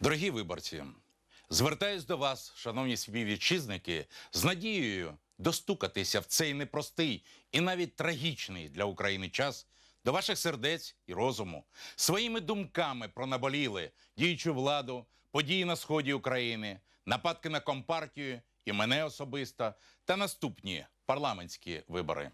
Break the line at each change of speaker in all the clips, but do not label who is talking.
Дорогі виборці, звертаюсь до вас, шановні співвітчизники, з надією достукатися в цей непростий і навіть трагічний для України час до ваших сердець і розуму, своїми думками про наболіли діючу владу, події на сході України, нападки на компартію і мене особисто та наступні парламентські вибори.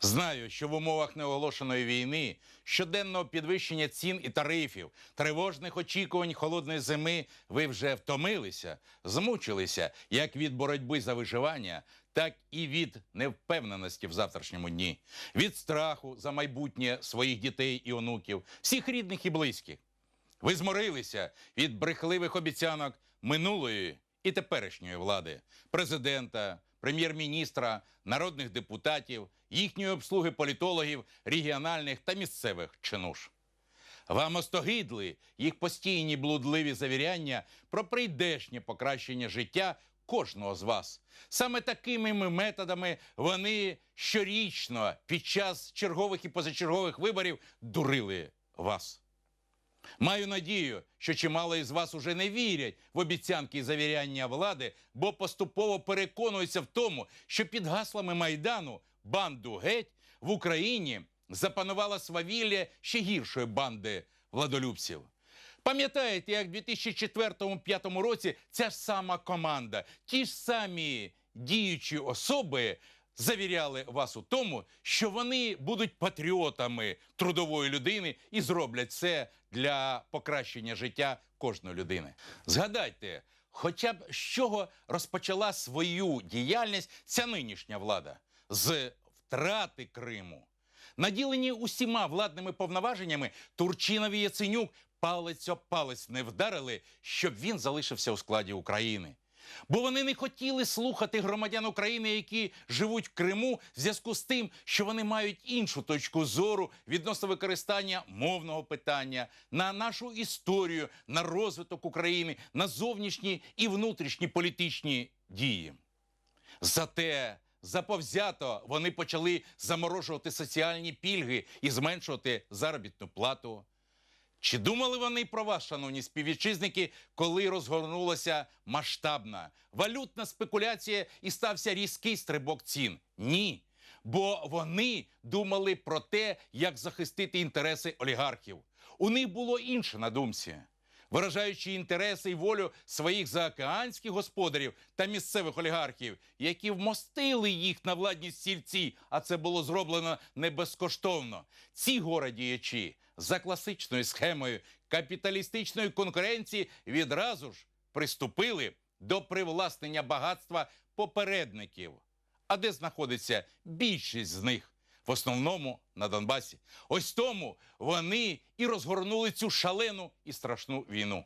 Знаю, що в умовах неоголошеної війни, щоденного підвищення цін і тарифів, тривожних очікувань холодної зими, ви вже втомилися, змучилися як від боротьби за виживання, так і від невпевненості в завтрашньому дні, від страху за майбутнє своїх дітей і онуків, всіх рідних і близьких. Ви зморилися від брехливих обіцянок минулої і теперішньої влади, президента, прем'єр-міністра, народних депутатів, їхньої обслуги політологів, регіональних та місцевих чинуш. Вам остогидли їх постійні блудливі завіряння про прийдешнє покращення життя кожного з вас. Саме такими методами вони щорічно під час чергових і позачергових виборів дурили вас. Маю надію, що чимало із вас уже не вірять в обіцянки і завіряння влади, бо поступово переконуються в тому, що під гаслами майдану банду геть в Україні запанувала свавілля ще гіршої банди владолюбців. Пам'ятаєте, як в 2004-2005 році ця ж сама команда, ті ж самі діючі особи завіряли вас у тому, що вони будуть патріотами трудової людини і зроблять це для покращення життя кожної людини. Згадайте, хоча б з чого розпочала свою діяльність ця нинішня влада з втрати Криму. Наділені усіма владними повноваженнями, Турчинов і Яценюк палець об палець не вдарили, щоб він залишився у складі України. Бо вони не хотіли слухати громадян України, які живуть в Криму, в зв'язку з тим, що вони мають іншу точку зору відносно використання мовного питання на нашу історію, на розвиток України, на зовнішні і внутрішні політичні дії. Зате заповзято вони почали заморожувати соціальні пільги і зменшувати заробітну плату. Чи думали вони про вас, шановні співвітчизники, коли розгорнулася масштабна валютна спекуляція і стався різкий стрибок цін? Ні. Бо вони думали про те, як захистити інтереси олігархів. У них було інше на думці. Виражаючи інтереси і волю своїх заокеанських господарів та місцевих олігархів, які вмостили їх на владні стільці, а це було зроблено не безкоштовно. Ці городіячі за класичною схемою капіталістичної конкуренції відразу ж приступили до привласнення багатства попередників. А де знаходиться більшість з них? В основному на Донбасі. Ось тому вони і розгорнули цю шалену і страшну війну.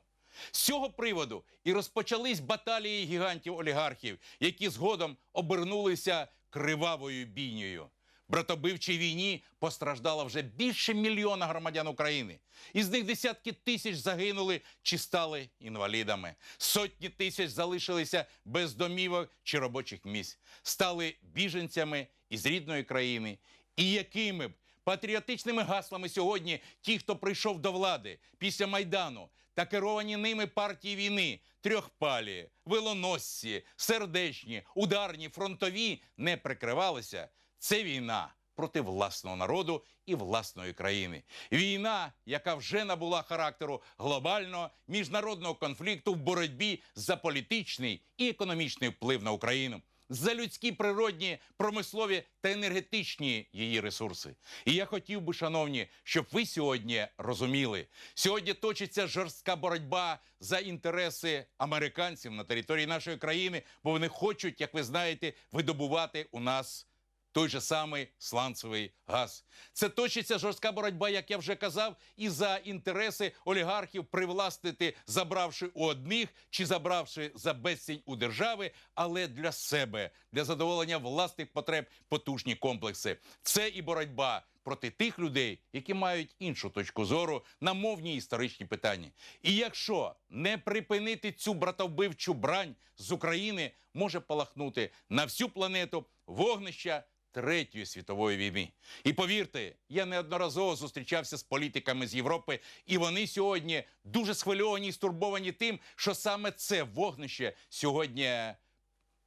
З цього приводу і розпочались баталії гігантів олігархів, які згодом обернулися кривавою бійнею. Братобивчій війні постраждало вже більше мільйона громадян України. Із них десятки тисяч загинули чи стали інвалідами. Сотні тисяч залишилися без домівок чи робочих місць, стали біженцями із рідної країни. І якими б патріотичними гаслами сьогодні ті, хто прийшов до влади після майдану та керовані ними партії війни, трьохпалі, вилоносці, сердечні, ударні, фронтові не прикривалися. Це війна проти власного народу і власної країни. Війна, яка вже набула характеру глобального міжнародного конфлікту в боротьбі за політичний і економічний вплив на Україну. За людські природні, промислові та енергетичні її ресурси. І я хотів би, шановні, щоб ви сьогодні розуміли, сьогодні точиться жорстка боротьба за інтереси американців на території нашої країни, бо вони хочуть, як ви знаєте, видобувати у нас той же самий сланцевий газ. Це точиться жорстка боротьба, як я вже казав, і за інтереси олігархів привластити, забравши у одних чи забравши за безцінь у держави, але для себе, для задоволення власних потреб потужні комплекси. Це і боротьба. Проти тих людей, які мають іншу точку зору на мовні історичні питання. І якщо не припинити цю братовбивчу брань з України, може палахнути на всю планету вогнища Третьої світової війни. І повірте, я неодноразово зустрічався з політиками з Європи, і вони сьогодні дуже схвильовані і стурбовані тим, що саме це вогнище сьогодні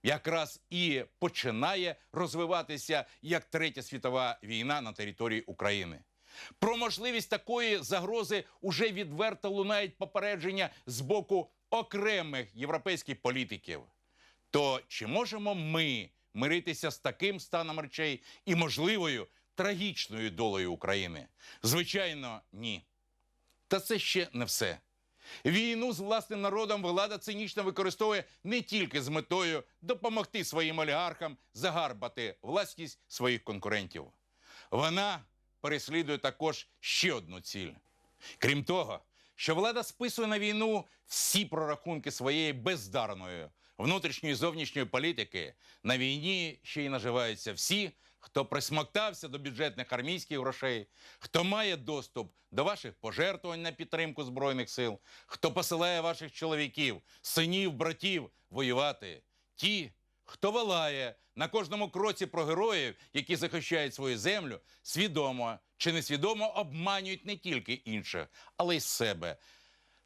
якраз і починає розвиватися як третя світова війна на території України. Про можливість такої загрози уже відверто лунають попередження з боку окремих європейських політиків. То чи можемо ми миритися з таким станом речей і можливою трагічною долею України? Звичайно, ні. Та це ще не все. Війну з власним народом влада цинічно використовує не тільки з метою допомогти своїм олігархам загарбати власність своїх конкурентів. Вона переслідує також ще одну ціль. Крім того, що влада списує на війну всі прорахунки своєї бездарної внутрішньої і зовнішньої політики, на війні ще й наживаються всі, хто присмоктався до бюджетних армійських грошей, хто має доступ до ваших пожертвувань на підтримку збройних сил, хто посилає ваших чоловіків, синів, братів воювати, ті, хто волає на кожному кроці про героїв, які захищають свою землю, свідомо чи несвідомо обманюють не тільки інших, але й себе.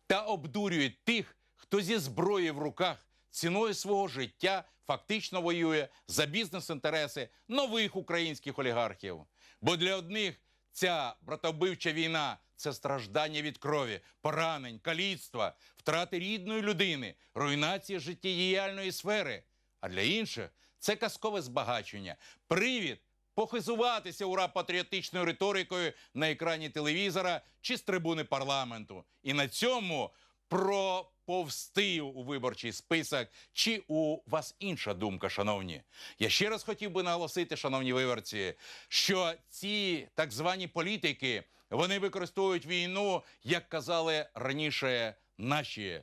Та обдурюють тих, хто зі зброєю в руках ціною свого життя фактично воює за бізнес-інтереси нових українських олігархів. Бо для одних ця братовбивча війна це страждання від крові, поранень, каліцтва, втрати рідної людини, руйнація життєдіяльної сфери. А для інших це казкове збагачення, привід похизуватися ура патріотичною риторикою на екрані телевізора чи з трибуни парламенту. І на цьому проповсти у виборчий список. Чи у вас інша думка, шановні? Я ще раз хотів би наголосити, шановні виборці, що ці так звані політики вони використовують війну, як казали раніше наші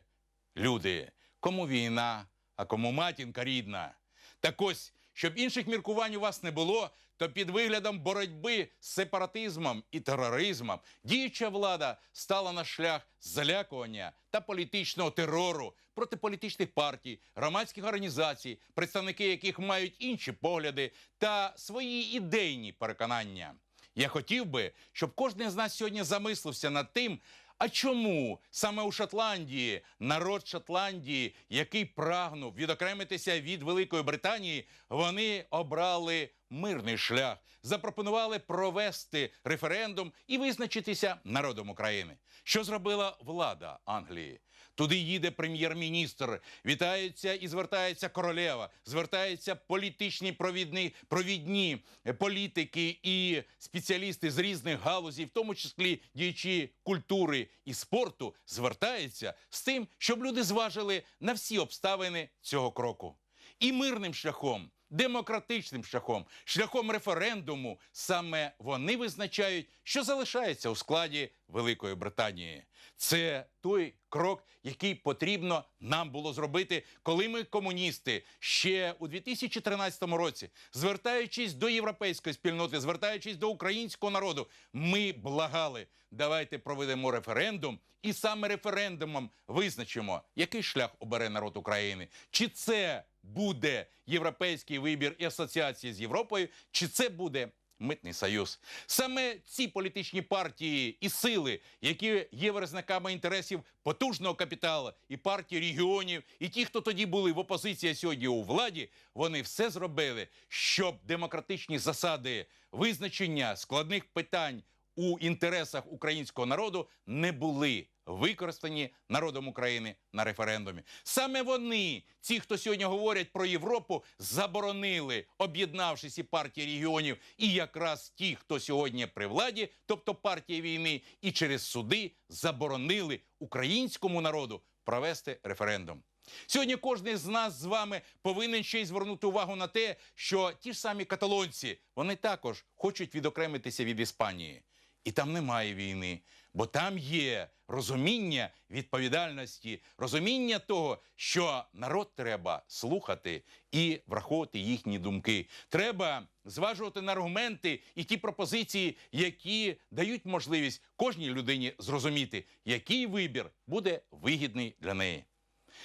люди. Кому війна, а кому матінка рідна. Так ось, щоб інших міркувань у вас не було, то під виглядом боротьби з сепаратизмом і тероризмом діюча влада стала на шлях залякування та політичного терору проти політичних партій, громадських організацій, представники яких мають інші погляди та свої ідейні переконання. Я хотів би, щоб кожен з нас сьогодні замислився над тим, а чому саме у Шотландії народ Шотландії, який прагнув відокремитися від Великої Британії, вони обрали мирний шлях, запропонували провести референдум і визначитися народом України. Що зробила влада Англії? Туди їде прем'єр-міністр, вітається і звертається королева, звертаються політичні провідні, провідні політики і спеціалісти з різних галузей, в тому числі діячі культури і спорту, звертаються з тим, щоб люди зважили на всі обставини цього кроку. І мирним шляхом, демократичним шляхом, шляхом референдуму саме вони визначають, що залишається у складі Великої Британії. Це той крок, який потрібно нам було зробити, коли ми, комуністи, ще у 2013 році, звертаючись до європейської спільноти, звертаючись до українського народу, ми благали. Давайте проведемо референдум, і саме референдумом визначимо, який шлях обере народ України. Чи це буде європейський вибір і асоціація з Європою, чи це буде митний союз? Саме ці політичні партії і сили, які є виразниками інтересів потужного капіталу і партії регіонів, і ті, хто тоді були в опозиції, а сьогодні у владі, вони все зробили, щоб демократичні засади визначення складних питань у інтересах українського народу не були використані народом України на референдумі. Саме вони, ті, хто сьогодні говорять про Європу, заборонили, об'єднавшись і партії регіонів, і якраз ті, хто сьогодні при владі, тобто партія війни, і через суди заборонили українському народу провести референдум. Сьогодні кожен з нас з вами повинен ще й звернути увагу на те, що ті ж самі каталонці вони також хочуть відокремитися від Іспанії. І там немає війни, бо там є розуміння відповідальності, розуміння того, що народ треба слухати і враховувати їхні думки. Треба зважувати на аргументи і ті пропозиції, які дають можливість кожній людині зрозуміти, який вибір буде вигідний для неї.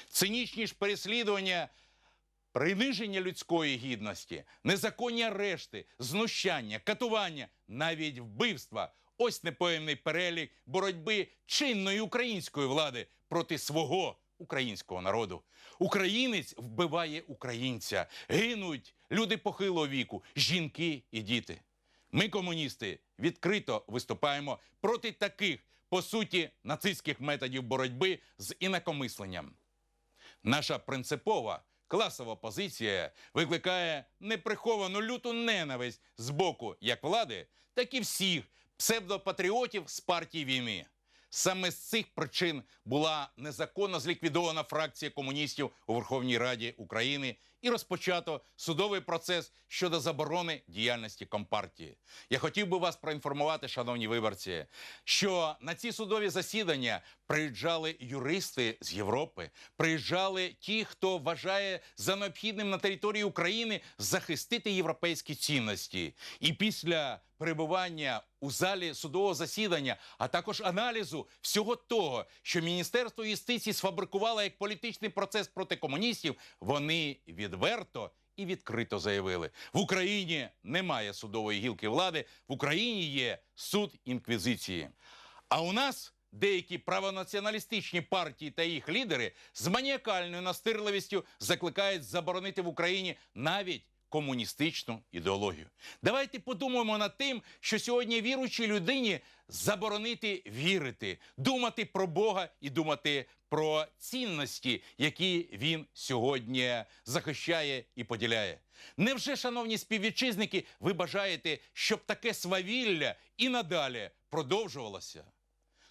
Цинічні ж переслідування Приниження людської гідності, незаконні арешти, знущання, катування, навіть вбивства. Ось непоємний перелік боротьби чинної української влади проти свого українського народу. Українець вбиває українця, гинуть люди похилого віку, жінки і діти. Ми, комуністи, відкрито виступаємо проти таких, по суті, нацистських методів боротьби з інакомисленням. Наша принципова класова позиція викликає неприховану люту ненависть з боку як влади, так і всіх псевдопатріотів з партії війни. Саме з цих причин була незаконно зліквідована фракція комуністів у Верховній Раді України і розпочато судовий процес щодо заборони діяльності компартії. Я хотів би вас проінформувати, шановні виборці, що на ці судові засідання приїжджали юристи з Європи, приїжджали ті, хто вважає за необхідним на території України захистити європейські цінності. І після перебування у залі судового засідання, а також аналізу всього того, що Міністерство юстиції сфабрикувало як політичний процес проти комуністів, вони відверто і відкрито заявили: в Україні немає судової гілки влади, в Україні є суд інквізиції. А у нас деякі правонаціоналістичні партії та їх лідери з маніакальною настирливістю закликають заборонити в Україні навіть комуністичну ідеологію. Давайте подумаємо над тим, що сьогодні віруючій людині заборонити вірити, думати про Бога і думати про цінності, які він сьогодні захищає і поділяє. Невже, шановні співвітчизники, ви бажаєте, щоб таке свавілля і надалі продовжувалося?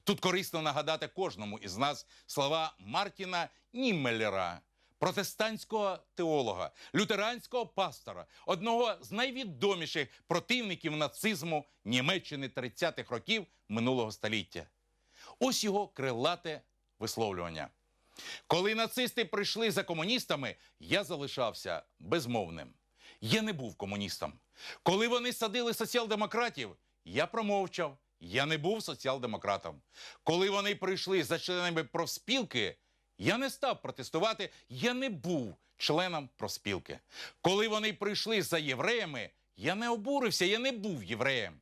Тут корисно нагадати кожному із нас слова Мартіна Німмеллера, протестантського теолога, лютеранського пастора, одного з найвідоміших противників нацизму Німеччини 30-х років минулого століття. Ось його крилате висловлювання. Коли нацисти прийшли за комуністами, я залишався безмовним. Я не був комуністом. Коли вони садили соціал-демократів, я промовчав. Я не був соціал-демократом. Коли вони прийшли за членами профспілки, я не став протестувати, я не був членом профспілки. Коли вони прийшли за євреями, я не обурився, я не був євреєм.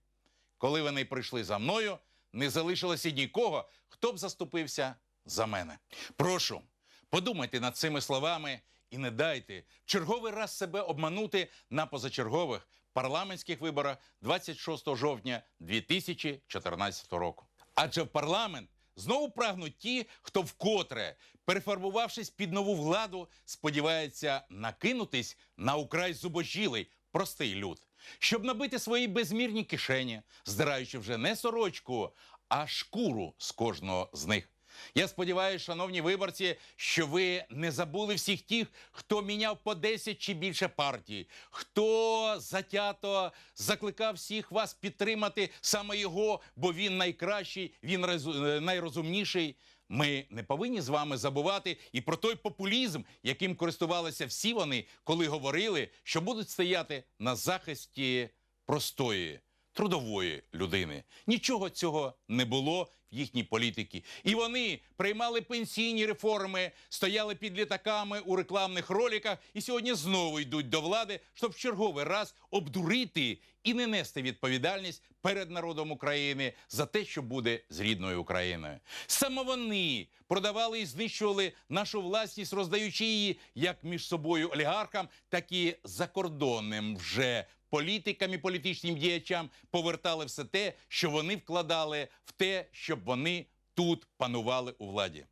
Коли вони прийшли за мною, не залишилося нікого, хто б заступився за мене. Прошу, подумайте над цими словами і не дайте черговий раз себе обманути на позачергових парламентських виборах 26 жовтня 2014 року. Адже в парламент знову прагнуть ті, хто вкотре, перефарбувавшись під нову владу, сподівається накинутись на украй зубожілий, простий люд, щоб набити свої безмірні кишені, здираючи вже не сорочку, а шкуру з кожного з них. Я сподіваюся, шановні виборці, що ви не забули всіх тих, хто міняв по 10 чи більше партій, хто затято закликав всіх вас підтримати саме його, бо він найкращий, він е, найрозумніший. Ми не повинні з вами забувати і про той популізм, яким користувалися всі вони, коли говорили, що будуть стояти на захисті простої трудової людини. Нічого цього не було в їхній політиці. І вони приймали пенсійні реформи, стояли під літаками у рекламних роликах і сьогодні знову йдуть до влади, щоб в черговий раз обдурити і не нести відповідальність перед народом України за те, що буде з рідною Україною. Саме вони продавали і знищували нашу власність, роздаючи її як між собою олігархам, так і закордонним вже політикам і політичним діячам повертали все те, що вони вкладали в те, щоб вони тут панували у владі.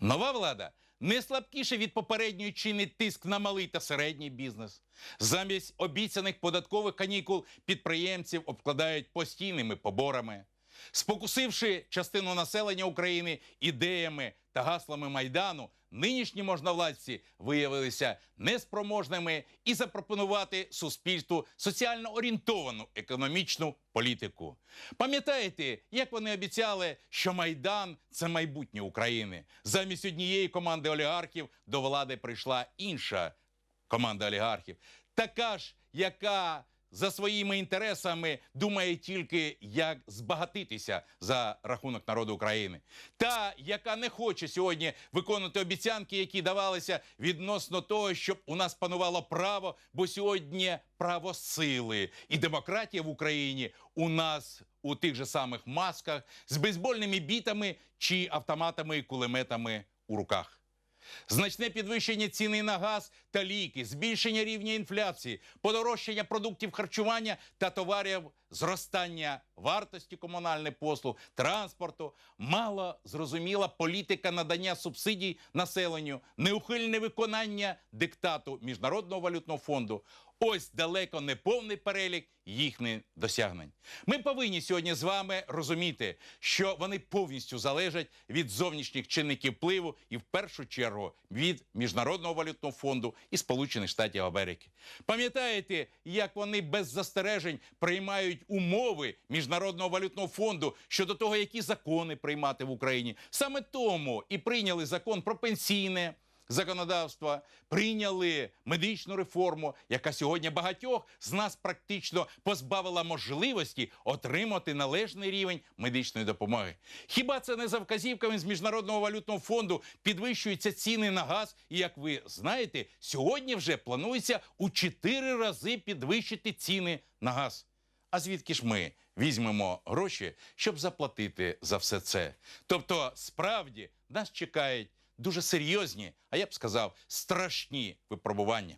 Нова влада не слабкіше від попередньої чинить тиск на малий та середній бізнес. Замість обіцяних податкових канікул підприємців обкладають постійними поборами. Спокусивши частину населення України ідеями та гаслами майдану, нинішні можновладці виявилися неспроможними і запропонувати суспільству соціально орієнтовану економічну політику. Пам'ятаєте, як вони обіцяли, що майдан це майбутнє України? Замість однієї команди олігархів до влади прийшла інша команда олігархів, така ж, яка за своїми інтересами думає тільки, як збагатитися за рахунок народу України, та яка не хоче сьогодні виконувати обіцянки, які давалися відносно того, щоб у нас панувало право, бо сьогодні право сили і демократія в Україні у нас у тих же самих масках з бейсбольними бітами чи автоматами і кулеметами у руках. Значне підвищення ціни на газ та ліки, збільшення рівня інфляції, подорожчання продуктів харчування та товарів, зростання вартості комунальних послуг, транспорту, мало зрозуміла політика надання субсидій населенню, неухильне виконання диктату Міжнародного валютного фонду. Ось далеко не повний перелік їхніх досягнень. Ми повинні сьогодні з вами розуміти, що вони повністю залежать від зовнішніх чинників впливу і в першу чергу від Міжнародного валютного фонду і Сполучених Штатів Америки. Пам'ятаєте, як вони без застережень приймають умови Міжнародного валютного фонду щодо того, які закони приймати в Україні? Саме тому і прийняли закон про пенсійне законодавства, прийняли медичну реформу, яка сьогодні багатьох з нас практично позбавила можливості отримати належний рівень медичної допомоги. Хіба це не за вказівками з міжнародного валютного фонду підвищуються ціни на газ? І як ви знаєте, сьогодні вже планується у 4 рази підвищити ціни на газ. А звідки ж ми візьмемо гроші, щоб заплатити за все це? Тобто, справді нас чекають дуже серйозні, а я б сказав, страшні випробування.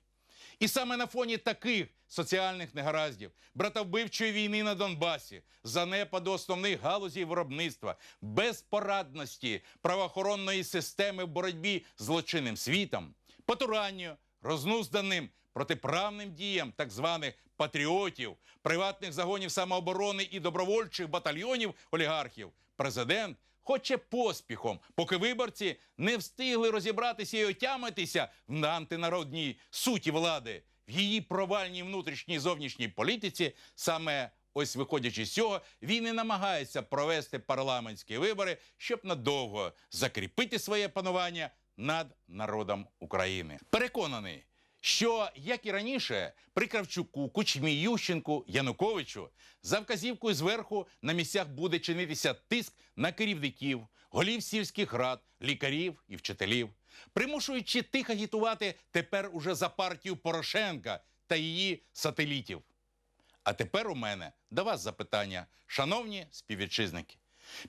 І саме на фоні таких соціальних негараздів, братовбивчої війни на Донбасі, занепаду основних галузей виробництва, безпорадності правоохоронної системи в боротьбі з злочинним світом, потуранню, рознузданим протиправним діям так званих патріотів, приватних загонів самооборони і добровольчих батальйонів олігархів, президент хоче поспіхом, поки виборці не встигли розібратися і отямитися в антинародній суті влади, в її провальній внутрішній зовнішній політиці, саме ось виходячи з цього, він і намагається провести парламентські вибори, щоб надовго закріпити своє панування над народом України. Переконаний. Що, як і раніше, при Кравчуку, Кучмі, Ющенку, Януковичу за вказівкою зверху на місцях буде чинитися тиск на керівників, голів сільських рад, лікарів і вчителів, примушуючи тих агітувати тепер уже за партію Порошенка та її сателітів. А тепер у мене до вас запитання, шановні співвітчизники.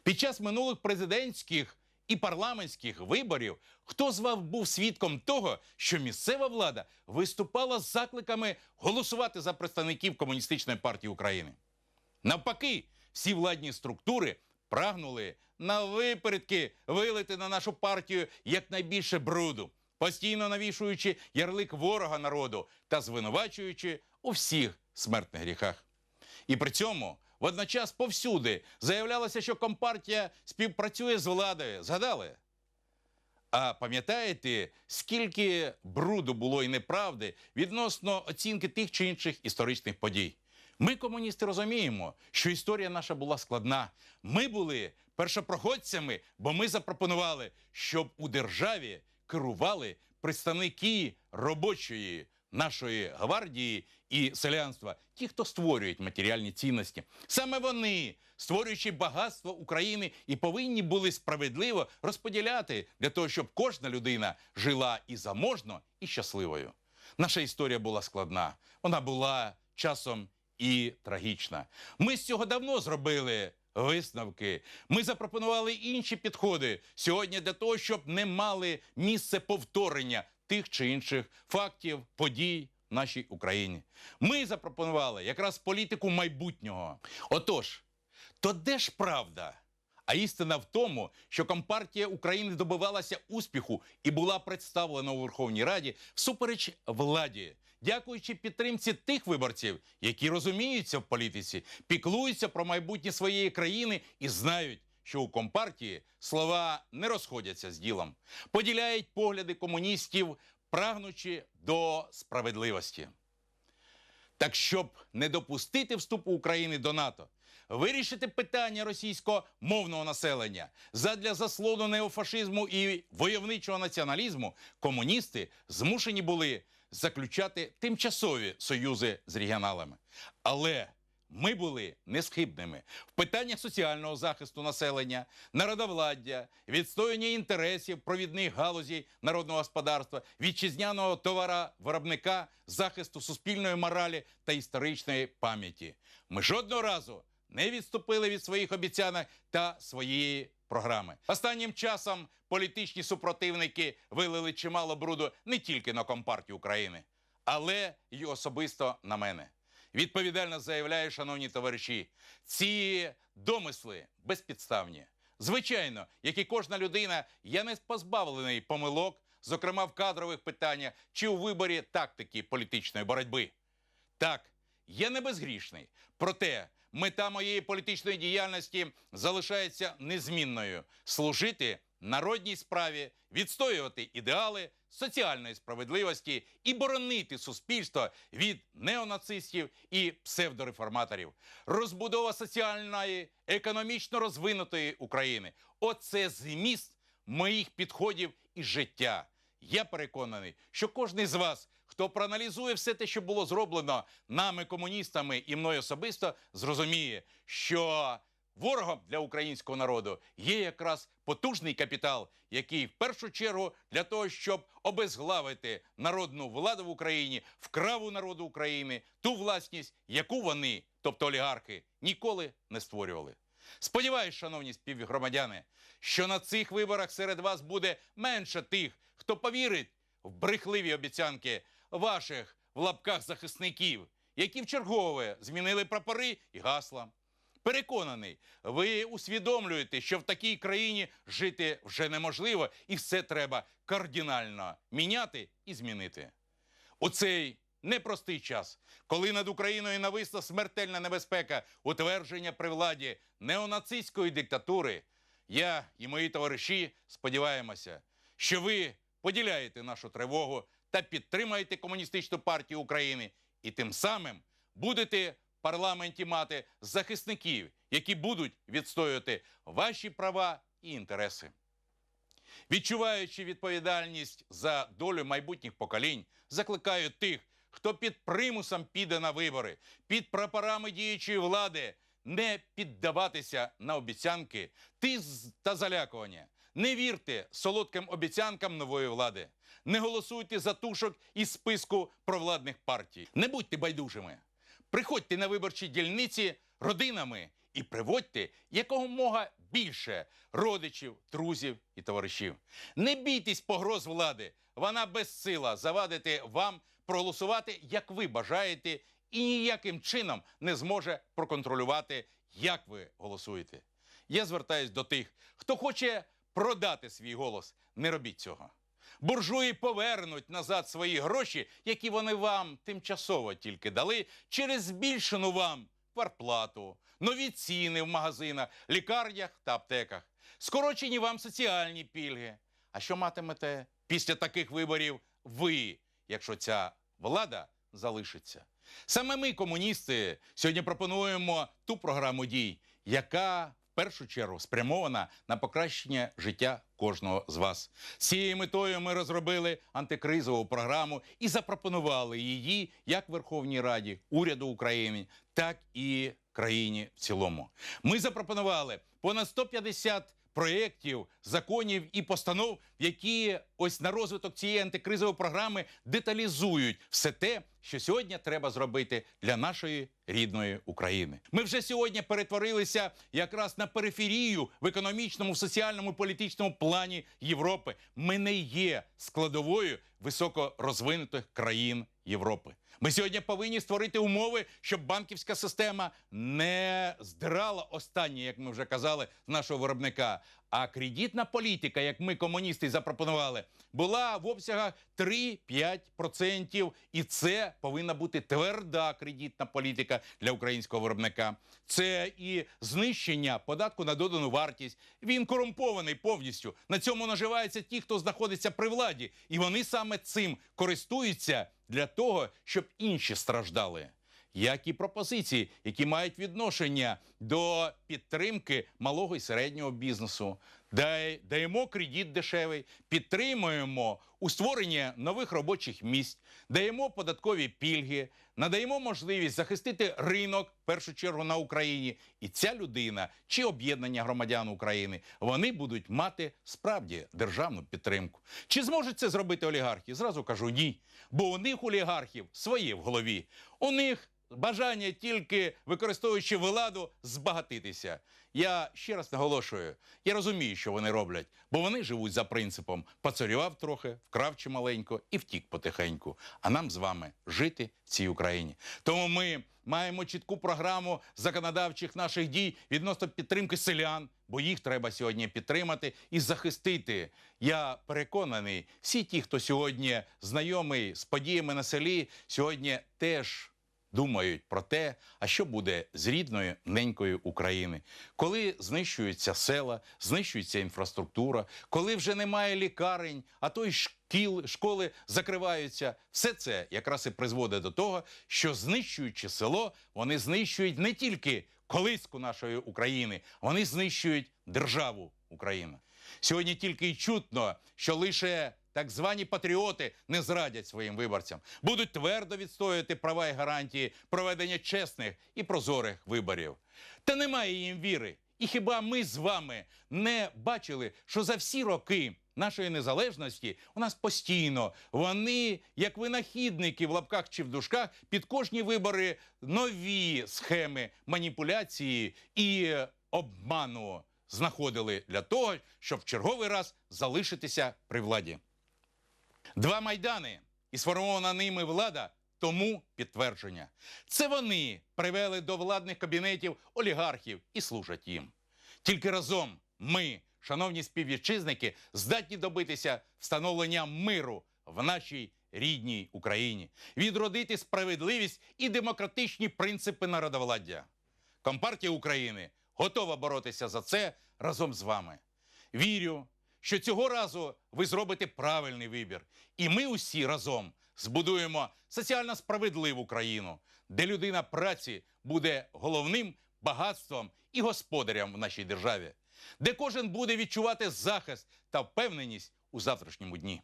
Під час минулих президентських і парламентських виборів хто з вас був свідком того, що місцева влада виступала з закликами голосувати за представників комуністичної партії України? Навпаки, всі владні структури прагнули на випередки вилити на нашу партію якнайбільше бруду, постійно навішуючи ярлик ворога народу та звинувачуючи у всіх смертних гріхах. І при цьому водночас повсюди заявлялося, що компартія співпрацює з владою. Згадали? А пам'ятаєте, скільки бруду було і неправди відносно оцінки тих чи інших історичних подій? Ми, комуністи, розуміємо, що історія наша була складна. Ми були першопроходцями, бо ми запропонували, щоб у державі керували представники робочої нашої гвардії і селянства, ті, хто створюють матеріальні цінності. Саме вони, створюючи багатство України, і повинні були справедливо розподіляти для того, щоб кожна людина жила і заможно, і щасливою. Наша історія була складна, вона була часом і трагічна. Ми з цього давно зробили висновки. Ми запропонували інші підходи сьогодні для того, щоб не мали місце повторення тих чи інших фактів, подій в нашій Україні. Ми запропонували якраз політику майбутнього. Отож, то де ж правда? А істина в тому, що Компартія України добивалася успіху і була представлена у Верховній Раді всупереч владі, дякуючи підтримці тих виборців, які розуміються в політиці, піклуються про майбутнє своєї країни і знають, що у Компартії слова не розходяться з ділом, поділяють погляди комуністів, прагнучи до справедливості. Так щоб не допустити вступу України до НАТО, вирішити питання російськомовного населення задля заслону неофашизму і войовничого націоналізму, комуністи змушені були заключати тимчасові союзи з регіоналами. Але ми були несхибними в питаннях соціального захисту населення, народовладдя, відстояння інтересів провідних галузей народного господарства, вітчизняного товара виробника, захисту суспільної моралі та історичної пам'яті. Ми жодного разу не відступили від своїх обіцянок та своєї програми. Останнім часом політичні супротивники вилили чимало бруду не тільки на Компартію України, але й особисто на мене. Відповідально заявляю, шановні товариші, ці домисли безпідставні. Звичайно, як і кожна людина, я не позбавлений помилок, зокрема в кадрових питаннях чи у виборі тактики політичної боротьби. Так, я не безгрішний. Проте мета моєї політичної діяльності залишається незмінною: служити народній справі, відстоювати ідеали соціальної справедливості і боронити суспільство від неонацистів і псевдореформаторів. Розбудова соціальної, економічно розвинутої України. Оце зміст моїх підходів і життя. Я переконаний, що кожен з вас, хто проаналізує все те, що було зроблено нами, комуністами і мною особисто, зрозуміє, що ворогом для українського народу є якраз потужний капітал, який в першу чергу для того, щоб обезглавити народну владу в Україні, вкрав у народу України ту власність, яку вони, тобто олігархи, ніколи не створювали. Сподіваюсь, шановні співгромадяни, що на цих виборах серед вас буде менше тих, хто повірить в брехливі обіцянки ваших в лапках захисників, які вчергове змінили прапори і гасла. Переконаний, ви усвідомлюєте, що в такій країні жити вже неможливо, і все треба кардинально міняти і змінити. У цей непростий час, коли над Україною нависла смертельна небезпека утвердження при владі неонацистської диктатури, я і мої товариші сподіваємося, що ви поділяєте нашу тривогу та підтримаєте комуністичну партію України, і тим самим будете парламенті мати захисників, які будуть відстоювати ваші права і інтереси. Відчуваючи відповідальність за долю майбутніх поколінь, закликаю тих, хто під примусом піде на вибори, під прапорами діючої влади, не піддаватися на обіцянки, тиск та залякування. Не вірте солодким обіцянкам нової влади. Не голосуйте за тушок із списку провладних партій. Не будьте байдужими. Приходьте на виборчі дільниці родинами і приводьте якомога більше родичів, друзів і товаришів. Не бійтесь погроз влади. Вона безсила завадити вам проголосувати, як ви бажаєте, і ніяким чином не зможе проконтролювати, як ви голосуєте. Я звертаюсь до тих, хто хоче продати свій голос. Не робіть цього. Буржуї повернуть назад свої гроші, які вони вам тимчасово тільки дали, через збільшену вам квартплату, нові ціни в магазинах, лікарнях та аптеках, скорочені вам соціальні пільги. А що матимете після таких виборів ви, якщо ця влада залишиться? Саме ми, комуністи, сьогодні пропонуємо ту програму дій, яка першу чергу спрямована на покращення життя кожного з вас. З цією метою ми розробили антикризову програму і запропонували її як Верховній Раді, уряду України, так і країні в цілому. Ми запропонували понад 150 проєктів, законів і постанов, які ось на розвиток цієї антикризової програми деталізують все те, що сьогодні треба зробити для нашої рідної України. Ми вже сьогодні перетворилися якраз на периферію в економічному, соціальному, політичному плані Європи. Ми не є складовою високорозвинутих країн Європи. Ми сьогодні повинні створити умови, щоб банківська система не здирала останнє, як ми вже казали, з нашого виробника. А кредитна політика, як ми комуністи запропонували, була в обсягах 3-5%. І це повинна бути тверда кредитна політика для українського виробника. Це і знищення податку на додану вартість. Він корумпований повністю. На цьому наживаються ті, хто знаходиться при владі, і вони саме цим користуються для того, щоб інші страждали. Як і пропозиції, які мають відношення до підтримки малого і середнього бізнесу, даємо кредит дешевий, підтримуємо у створенні нових робочих місць, даємо податкові пільги, надаємо можливість захистити ринок в першу чергу на Україні. І ця людина чи об'єднання громадян України вони будуть мати справді державну підтримку. Чи зможуть це зробити олігархи? Зразу кажу ні. Бо у них олігархів своє в голові. У них бажання тільки використовуючи владу збагатитися. Я ще раз наголошую, я розумію, що вони роблять, бо вони живуть за принципом поцарював трохи, вкрав чималенько і втік потихеньку. А нам з вами жити в цій Україні. Тому ми маємо чітку програму законодавчих наших дій відносно підтримки селян, бо їх треба сьогодні підтримати і захистити. Я переконаний, всі ті, хто сьогодні знайомий з подіями на селі, сьогодні теж думають про те, а що буде з рідною ненькою України, коли знищуються села, знищується інфраструктура, коли вже немає лікарень, а то й шкіл, школи закриваються. Все це якраз і призводить до того, що знищуючи село, вони знищують не тільки колиску нашої України, вони знищують державу Україна. Сьогодні тільки й чутно, що лише так звані патріоти не зрадять своїм виборцям, будуть твердо відстоювати права і гарантії проведення чесних і прозорих виборів. Та немає їм віри. І хіба ми з вами не бачили, що за всі роки нашої незалежності у нас постійно вони, як винахідники в лапках чи в дужках, під кожні вибори нові схеми маніпуляції і обману знаходили для того, щоб в черговий раз залишитися при владі. Два майдани і сформована ними влада тому підтвердження. Це вони привели до владних кабінетів олігархів і служать їм. Тільки разом ми, шановні співвітчизники, здатні добитися встановлення миру в нашій рідній Україні, відродити справедливість і демократичні принципи народовладдя. Компартія України готова боротися за це разом з вами. Вірю, що цього разу ви зробите правильний вибір, і ми усі разом збудуємо соціально справедливу країну, де людина праці буде головним багатством і господарям в нашій державі, де кожен буде відчувати захист та впевненість у завтрашньому дні.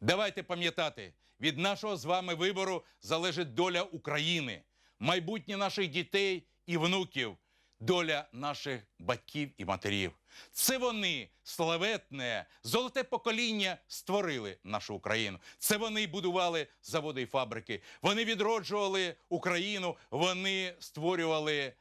Давайте пам'ятати, від нашого з вами вибору залежить доля України, майбутнє наших дітей і внуків, доля наших батьків і матерів. Це вони, славетне, золоте покоління, створили нашу Україну. Це вони будували заводи і фабрики. Вони відроджували Україну, вони створювали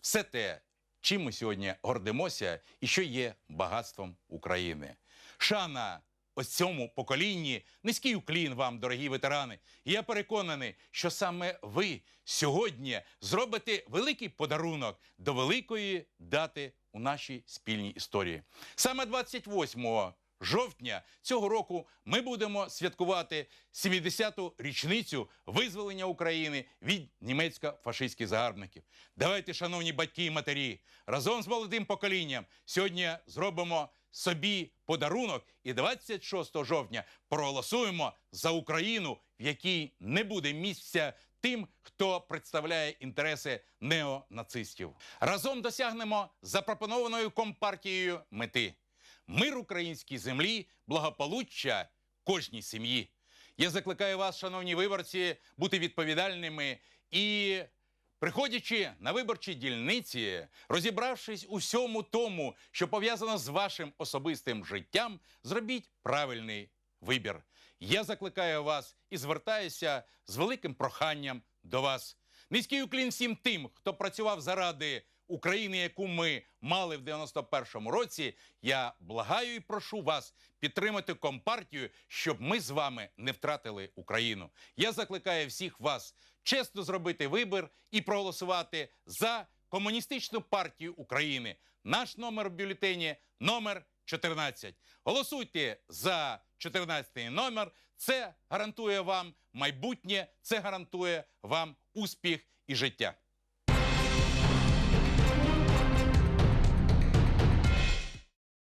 все те, чим ми сьогодні гордимося і що є багатством України. Шана ось цьому поколінні, низький уклін вам, дорогі ветерани. Я переконаний, що саме ви сьогодні зробите великий подарунок до великої дати у нашій спільній історії. Саме 28 жовтня цього року ми будемо святкувати 70-ту річницю визволення України від німецько-фашистських загарбників. Давайте, шановні батьки і матері, разом з молодим поколінням сьогодні зробимо собі подарунок і 26 жовтня проголосуємо за Україну, в якій не буде місця тим, хто представляє інтереси неонацистів. Разом досягнемо запропонованою компартією мети мир українській землі, благополуччя кожній сім'ї. Я закликаю вас, шановні виборці, бути відповідальними і, приходячи на виборчі дільниці, розібравшись у всьому тому, що пов'язано з вашим особистим життям, зробіть правильний вибір. Я закликаю вас і звертаюся з великим проханням до вас. Низький уклін всім тим, хто працював заради України, яку ми мали в 91-му році. Я благаю і прошу вас підтримати компартію, щоб ми з вами не втратили Україну. Я закликаю всіх вас чесно зробити вибір і проголосувати за комуністичну партію України. Наш номер в бюлетені номер 14. Голосуйте за 14 номер. Це гарантує вам майбутнє, це гарантує вам успіх і життя.